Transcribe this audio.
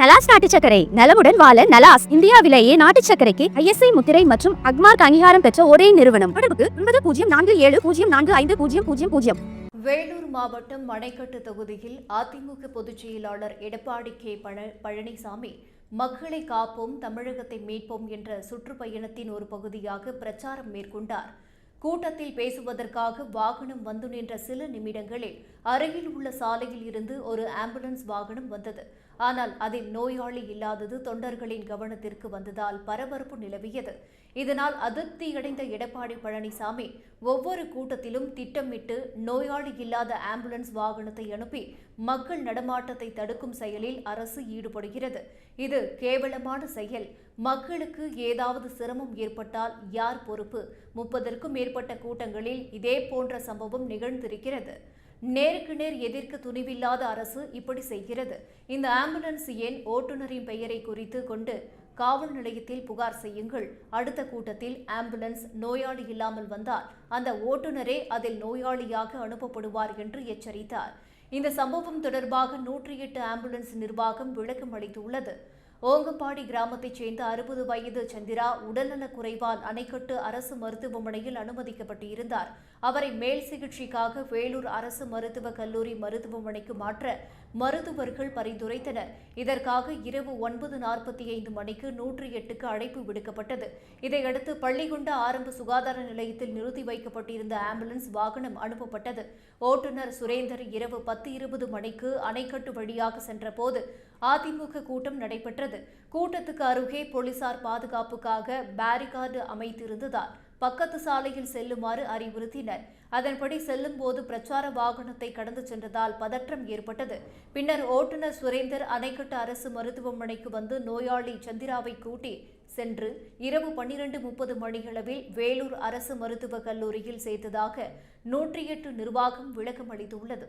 நலாஸ் நாட்டு சக்கரை நலமுடன் வாழ நலாஸ் இந்தியாவிலேயே நாட்டு சக்கரைக்கு ஐஎஸ்ஐ முத்திரை மற்றும் அக்மார்க் அங்கீகாரம் பெற்ற ஒரே நிறுவனம். தொடர்புக்கு ஒன்பது பூஜ்ஜியம் நான்கு ஏழு பூஜ்ஜியம் நான்கு ஐந்து பூஜ்ஜியம் பூஜ்ஜியம் பூஜ்ஜியம். வேலூர் மாவட்டம் மணைக்கட்டு தொகுதியில் அதிமுக பொதுச் செயலாளர் எடப்பாடி கே பழ பழனிசாமி மக்களை காப்போம் தமிழகத்தை மீட்போம் என்ற சுற்றுப்பயணத்தின் ஒரு பகுதியாக பிரச்சாரம் மேற்கொண்டார். கூட்டத்தில் பேசுவதற்காக வாகனம் வந்து நின்ற சில நிமிடங்களில் அருகில் உள்ள சாலையில் இருந்து ஒரு ஆம்புலன்ஸ் வாகனம் வந்தது. ஆனால் அதில் நோயாளி இல்லாதது தொண்டர்களின் கவனத்திற்கு வந்ததால் பரபரப்பு நிலவியது. இதனால் அதிருப்தியடைந்த எடப்பாடி பழனிசாமி ஒவ்வொரு கூட்டத்திலும் திட்டமிட்டு நோயாளி இல்லாத ஆம்புலன்ஸ் வாகனத்தை அனுப்பி மக்கள் நடமாட்டத்தை தடுக்கும் செயலில் அரசு ஈடுபடுகிறது. இது கேவலமான செயல். மக்களுக்கு ஏதாவது சிரமம் ஏற்பட்டால் யார் பொறுப்பு? முப்பதற்கும் மேற்பட்ட மேற்பட்ட கூட்டங்களில் இதே போன்ற சம்பவம் நிகழ்ந்திருக்கிறது. நேருக்கு நேர் எதிர்க்க துணிவில்லாத அரசு இப்படி செய்கிறது. இந்த ஆம்புலன்ஸ் எண் ஓட்டுநரின் பெயரை குறித்து கொண்டு காவல் நிலையத்தில் புகார் செய்யுங்கள். அடுத்த கூட்டத்தில் ஆம்புலன்ஸ் நோயாளி இல்லாமல் வந்தால் அந்த ஓட்டுநரே அதில் நோயாளியாக அனுப்பப்படுவார் என்று எச்சரித்தார். இந்த சம்பவம் தொடர்பாக நூற்றி எட்டு ஆம்புலன்ஸ் நிர்வாகம் விளக்கம் அளித்துள்ளது ஓங்கப்பாடி கிராமத்தைச் சேர்ந்த அறுபது வயது சந்திரா உடல்நலக் குறைவால் அணைக்கட்டு அரசு மருத்துவமனையில் அனுமதிக்கப்பட்டிருந்தார். அவரை மேல் சிகிச்சைக்காக வேலூர் அரசு மருத்துவக் கல்லூரி மருத்துவமனைக்கு மாற்ற மருத்துவர்கள் பரிந்துரைத்தனர். இதற்காக இரவு ஒன்பது நாற்பத்தி ஐந்து மணிக்கு நூற்றி எட்டுக்கு அழைப்பு விடுக்கப்பட்டது. இதையடுத்து பள்ளிகொண்ட ஆரம்ப சுகாதார நிலையத்தில் நிறுத்தி வைக்கப்பட்டிருந்த ஆம்புலன்ஸ் வாகனம் அனுப்பப்பட்டது. ஓட்டுநர் சுரேந்தர் இரவு பத்து இருபது மணிக்கு அணைக்கட்டு வழியாக சென்றபோது அதிமுக கூட்டம் நடைபெற்றது. கூட்டத்துக்கு அருகே போலீசார் பாதுகாப்புக்காக பேரிகார்டு அமைத்திருந்ததால் பக்கத்து சாலையில் செல்லுமாறு அறிவுறுத்தினர். அதன்படி செல்லும்போது பிரச்சார வாகனத்தை கடந்து சென்றதால் பதற்றம் ஏற்பட்டது. பின்னர் ஓட்டுநர் சுரேந்தர் அணைக்கட்டு அரசு மருத்துவமனைக்கு வந்து நோயாளி சந்திராவை கூட்டி சென்று இரவு பன்னிரண்டு முப்பது மணியளவில் வேலூர் அரசு மருத்துவக் கல்லூரியில் சேர்த்ததாக நூற்றி எட்டு நிர்வாகம் விளக்கம் அளித்துள்ளது